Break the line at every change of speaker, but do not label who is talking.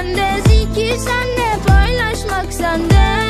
bende Zikir senle paylaşmak sende.